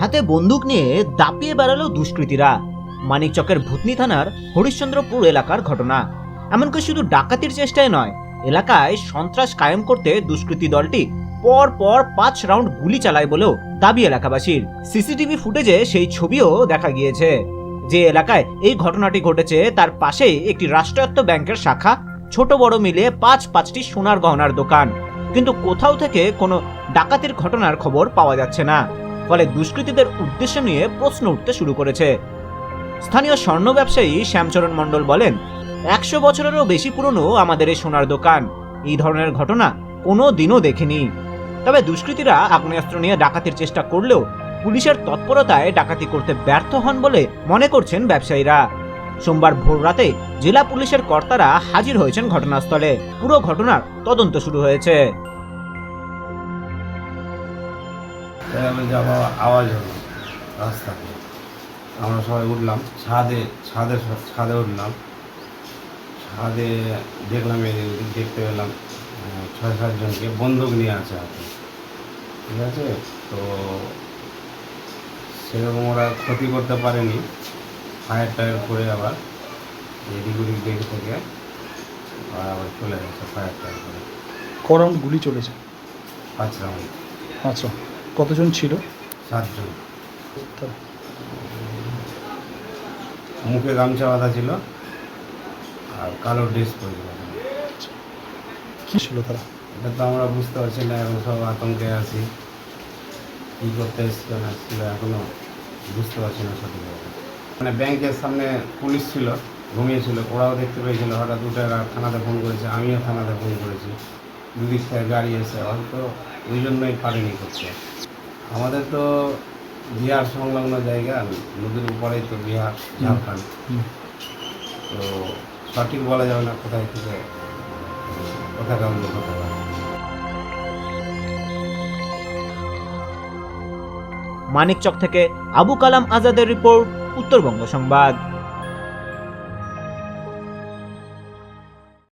হাতে বন্দুক নিয়ে দাপিয়ে বেড়ালো দুষ্কৃতীরা। মানিকচকের ভূতনি থানার হরিশ্চন্দ্রপুর এলাকার ঘটনা। এমনকি শুধু ডাকাতির চেষ্টায় নয়, এলাকায় সন্ত্রাস কায়েম করতে দুষ্কৃতী দলটি পর পর পাঁচ রাউন্ড গুলি চালায় বলেও দাবি এলাকাবাসীর। সিসিটিভি ফুটেজে সেই ছবিও দেখা গিয়েছে, যে এলাকায় এই ঘটনাটি ঘটেছে, তার পাশেই একটি রাষ্ট্রায়ত্ত ব্যাংকের শাখা, ছোট বড় মিলে পাঁচ পাঁচটি সোনার গহনার দোকান। কিন্তু কোথাও থেকে কোনো ডাকাতির ঘটনার খবর পাওয়া যাচ্ছে না। ফলে দুষ্কৃতীদের উদ্দেশ্য নিয়ে প্রশ্ন উঠতে শুরু করেছে। স্থানীয় স্বর্ণ ব্যবসায়ী শ্যামচরণ মণ্ডল বলেন, একশো বছরেরও বেশি পুরনো আমাদের এই সোনার দোকান। এই ধরনের ঘটনা কোনো দিনও দেখিনি। তবে দুষ্কৃতীরা আগ্নেয়াস্ত্র নিয়ে ডাকাতির চেষ্টা করলেও পুলিশের তৎপরতায় ডাকাতি করতে ব্যর্থ হন বলে মনে করছেন ব্যবসায়ীরা। সোমবার ভোর রাতে জেলা পুলিশের কর্তারা হাজির হয়েছেন ঘটনাস্থলে। পুরো ঘটনার তদন্ত শুরু হয়েছে। এভাবে যাওয়া আওয়াজ হলো রাস্তাতে আমরা সবাই উঠলাম ছাদে ছাদে ছাদে উঠলাম। ছাদে দেখলাম এদিক দেখতে পেলাম ছয় সাতজনকে বন্দুক নিয়ে আছে হাতে ঠিক আছে? তো সেরকম ওরা ক্ষতি করতে পারেনি ফায়ার টায়ার করে আবার এদিক ওদিক দেখে থেকে আবার চলে গেছে ফায়ার টায়ার করে। করম গুলি চলেছে? পাঁচ রাউন্ড আচ্ছা কতজন ছিল? সাতজন। মুখে গামছা বাঁধা ছিল আর কালো ড্রেস পরেছিল। কি ছিল তারা? এটা তো আমরা বুঝতে পারছি না এখন সব আতঙ্কে আছি। কী করতে এসছিল না ছিল এখনও বুঝতে পারছি না সঠিকভাবে মানে ব্যাংকের সামনে পুলিশ ছিল ঘুমিয়েছিল ওরাও দেখতে পেয়েছিল হঠাৎ উঠে থানাতে ফোন করেছে আমিও থানাতে ফোন করেছি। দুদিক থেকে গাড়ি এসে হয়তো ওই জন্যই পারিনি করতে আমাদের তো বিহার সংলগ্ন জায়গা নদীর উপরেই তো বিহার ঝাড়খণ্ড। তো সঠিক বলা যাবে না কোথায় থেকে কোথায় লোক হতে পারে। মানিকচক থেকে আবু কালাম আজাদের রিপোর্ট উত্তরবঙ্গ সংবাদ।